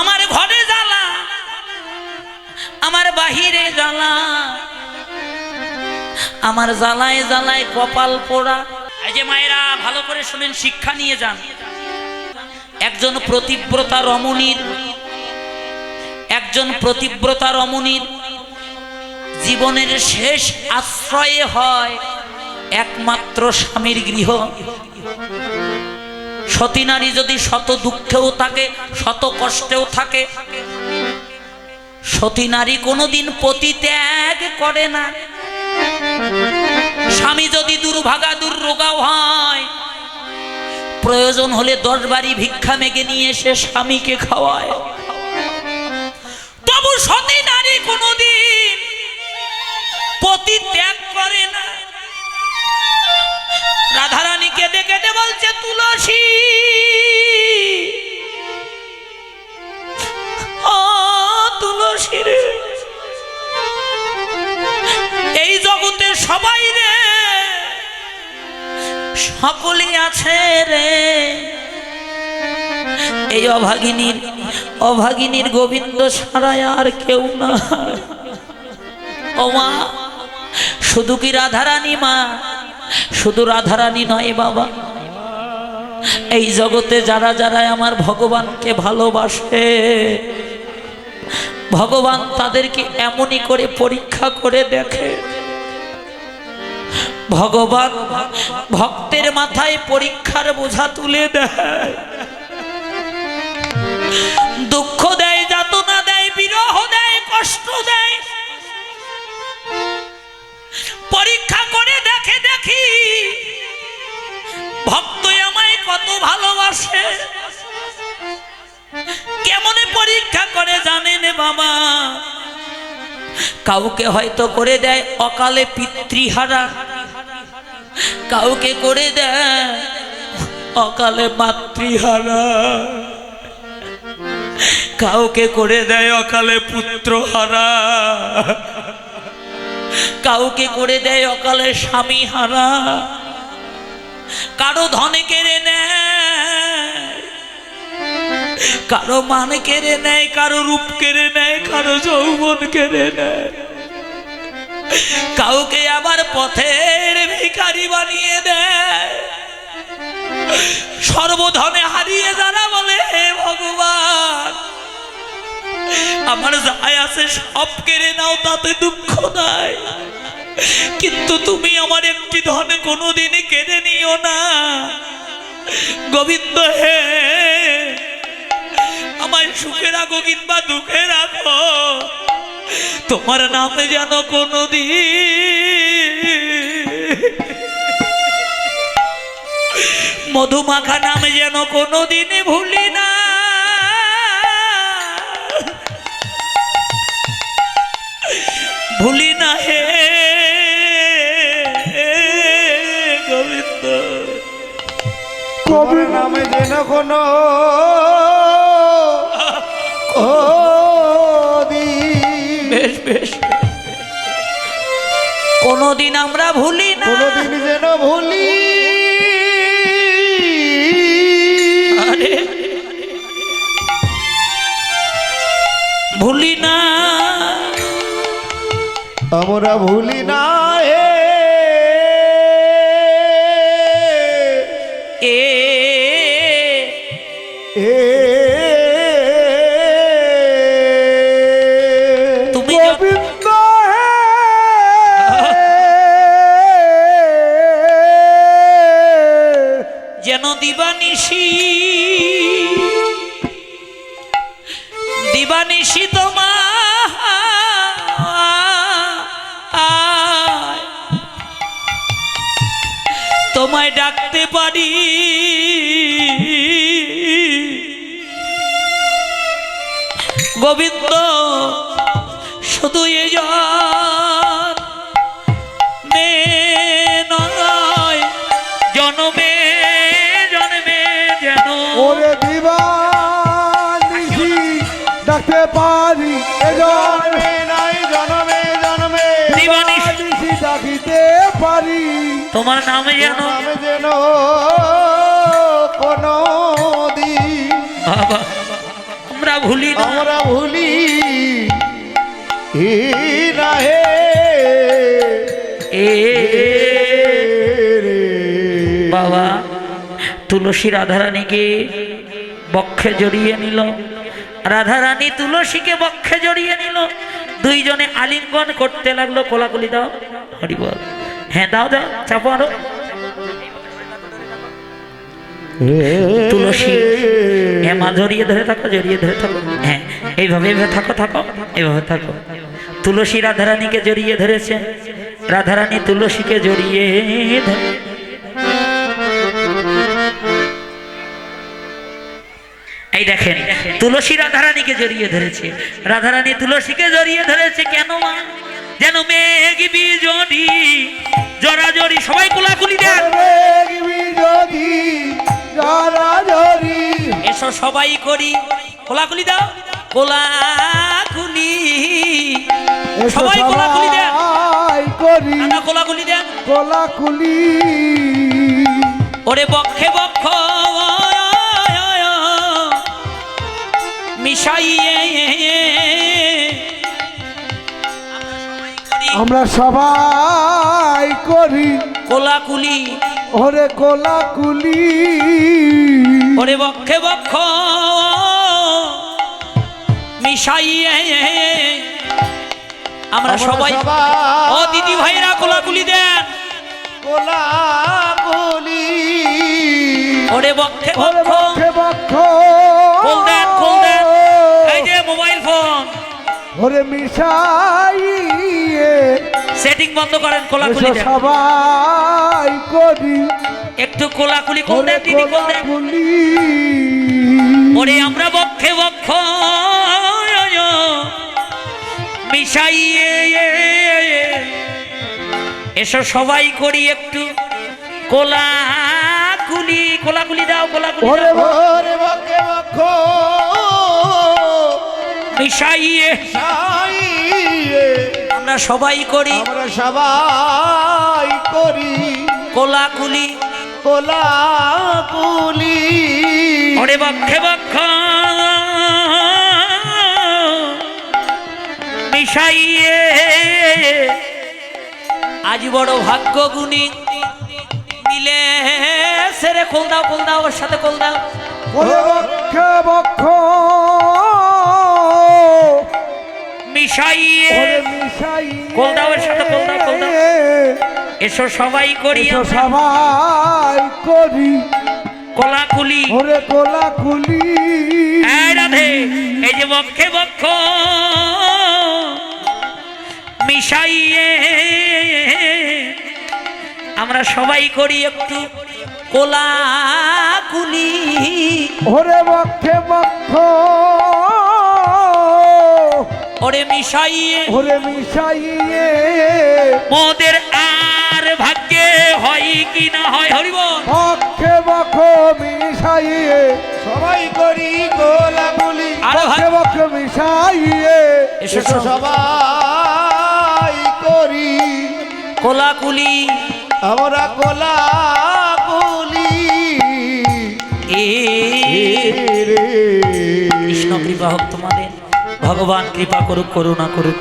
আমার ঘরে জ্বালা, আমার বাহিরে জ্বালা, আমার জ্বালায় জ্বালায় কপাল পোড়া। এই যে মায়েরা, ভালো করে শুনেন, শিক্ষা নিয়ে যান। একজন প্রতিব্রতা রমণীর, একজন প্রতিব্রতা রমণীর জীবনের শেষ আশ্রয়ে হয় একমাত্র স্বামীর গৃহ। সতী নারী যদি শত দুঃখেও থাকে, শত কষ্টেও থাকে, সতী নারী কোনোদিন পতি ত্যাগ করে না। স্বামী যদি দুর্ভাগা, দুর্রোগাও হয়, প্রয়োজন হলে দশ ভিক্ষা মেগে নিয়ে এসে স্বামীকে খাওয়ায়। তবু সতী নারী কোনোদিন পতি ত্যাগ করে না। কেঁদে কেঁদে বলছে, তুলসী। ও রে। এই জগতে সবাই রে, সকলেই আছে রে। এই অভাগিনীর অভাগিনীর গোবিন্দ ছাড়ায় আর কেউ না। ও মা, শুধু কি রাধারানী মা? শুধু রাধারানী নয় বাবা। এই জগতে যারা যারা আমার ভগবানকে ভালোবাসে, ভগবান তাদেরকে এমনই করে পরীক্ষা করে দেখে। ভগবান ভক্তের মাথায় পরীক্ষার বোঝা তুলে দেয়। দুঃখ দেয়, যাতনা দেয়, বিরহ দেয়, কষ্ট দেয়। পরীক্ষা করে দেখে দেখি ভক্ত আমায় কত ভালোবাসে। কেমন পরীক্ষা করে জানেন বাবা? কাউকে হয়তো করে দেয় অকালে পিতৃহারা। কাউকে করে দেয় অকালে মাতৃহারা। কাউকে করে দেয় অকালে পুত্রহারা। কাউকে করে দেয় অকালে স্বামী হারা। কারও ধনে কেড়ে নেয়, কারও মান কেড়ে নেয়, কারও রূপ কেড়ে নেয়, কারও যৌবন কেড়ে নেয়। কাউকে আবার পথের ভিখারি বানিয়ে দেয়। সর্বধনে হারিয়ে যারা বলে হে ভগবান আমার যাই আছে সব কেড়ে নাও, তাতে দুঃখ নাই। কিন্তু তুমি আমার একটি ধন কোনোদিনই কেড়ে নিও না। গোবিন্দ, হে, আমায় সুখে রাখো কিংবা দুঃখে রাখো, তোমার নামে যেন কোনোদিন মধুমাখা নামে যেন কোনোদিন ভুলি না ভুলি না হে গোবিন্দ। তোমার নামে যেন কোনো বেশ বেশ। কোনোদিন আমরা ভুলি না। কোনদিন যেন ভুলি আমরা ভুলি না হে। এ তুমি গোবিন্দ যেন দিবানিশি দিবানিশি তোমার তোমায় ডাকতে পারি। গোবিন্দ শুধু এ জনমে জন্মে যেন তোমার নামে যেন নামে যেন কোনো দিন বাবা আমরা ভুলি না। আমরা ভুলি হি না হে এ বাবা তুলসী রাধারানীকে বক্ষে জড়িয়ে নিল। রাধারানী তুলসীকে বক্ষে জড়িয়ে নিল। দুইজনে আলিঙ্গন করতে লাগল কোলাকুলি দাও। হরি বল হ্যাঁ দাও দাও চাপো আরও। তুলসী হ্যাঁ মা জড়িয়ে ধরে থাকো জড়িয়ে ধরে থাকো। হ্যাঁ এইভাবে এইভাবে থাকো থাকো এইভাবে থাকো। তুলসী রাধারানীকে জড়িয়ে ধরেছে। রাধারানী তুলসীকে জড়িয়ে ধরে এই দেখেন তুলসী রাধারানীকে জড়িয়ে ধরেছে। রাধারানী তুলসীকে জড়িয়ে ধরেছে কেন মা? যেন মেঘ বিজড়ি জড়াজড়ি সবাই কোলাকুলি দেন এসো সবাই করি কোলাকুলি দাও কোলাকুলি সবাই কোলাকুলি দেন করি কোলাকুলি দেন কোলাকুলি ওরে বক্ষে বক্ষ মিশাইয়ে আমরা সবাই করি। কোলাকুলি। ওরে কোলাকুলি। ওরে বক্ষে বক্ষ। মিশাইয়ে। আমরা সবাই ও দিদি ভাইরা কোলাকুলি দেন। কোলাকুলি। ওরে বক্ষে বক্ষ। কোল দেন কোল দেন এই যে মোবাইল ফোন। ওরে মিশাইয়ে। সেটিং বন্ধ করেন কোলাকুলি দেন। সবাই করি। একটু কোলাকুলি কোল ওরে দেন কোল দেন। ওরে আমরা বক্ষে বক্ষ মিশাইয়ে এসো সবাই করি একটু কোলাকুলি কোলাকুলি দাও কোলাকুলি ওরে দাও। ওরে বক্ষে বক্ষ। মিশাইয়ে মিশাইয়ে আমরা সবাই করি। আমরা সবাই করি। কোলাকুলি। কোলাকুলি। ওরে বক্ষে বক্ষ। মিশাইয়ে আজ বড় ভাগ্য গুণী মিলে সেরে কোল দাও কোল দাও ওর সাথে কোল দাও। ওরে বক্ষে বক্ষ। মিশাইয়ে কোল দাও এর সাথে কোল দাও, কোল দাও। এসো সবাই করি এসো আমরা সবাই করি। কোলাকুলি। ওরে কোলাকুলি। রাধে। এই যে বক্ষে বক্ষ। মিশাইয়ে। আমরা সবাই করি একটু কোলাকুলি। ওরে বক্ষে বক্ষ। ওরে মিশাইয়ে। ওরে মিশাইয়ে। মোদের আর ভাগ্যে হয় কি না হয়? হরিব বক্ষে বক্ষ মিশাইয়ে। সবাই করি আরে ভাই। বক্ষে মিশাইয়ে। এসো সবাই। করি। কোলাকুলি। আমরা কোলাকুলি। এ রে। কৃষ্ণ কৃপা ভগবান কৃপা করুক করুণা করুক।